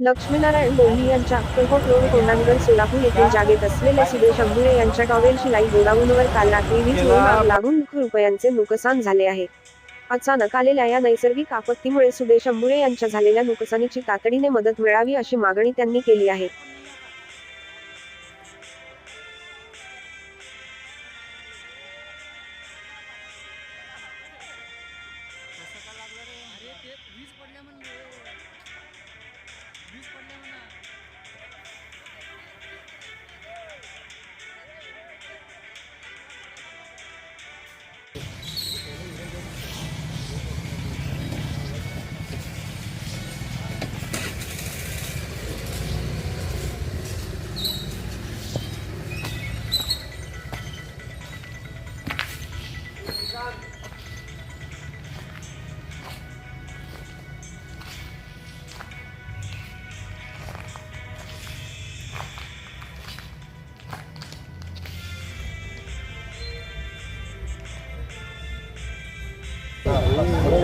लक्ष्मीनारायण बोल्ली यांच्या अक्कलकोट रोड कोंडाणगड सोलापूर येथील जागेत असलेल्या सुदेश अंबुळे यांच्या टॉवेलची लाइट गोडाऊनवर काल रात्री वीज आग लागून लाख रुपयांचे नुकसान झाले आहे. अचानक आलेल्या या नैसर्गिक आपत्तीमुळे सुदेश अंबुळे यांच्या झालेल्या नुकसानीची तातडीने मदत मिळावी अशी मागणी त्यांनी केली आहे. वीज Ah, la...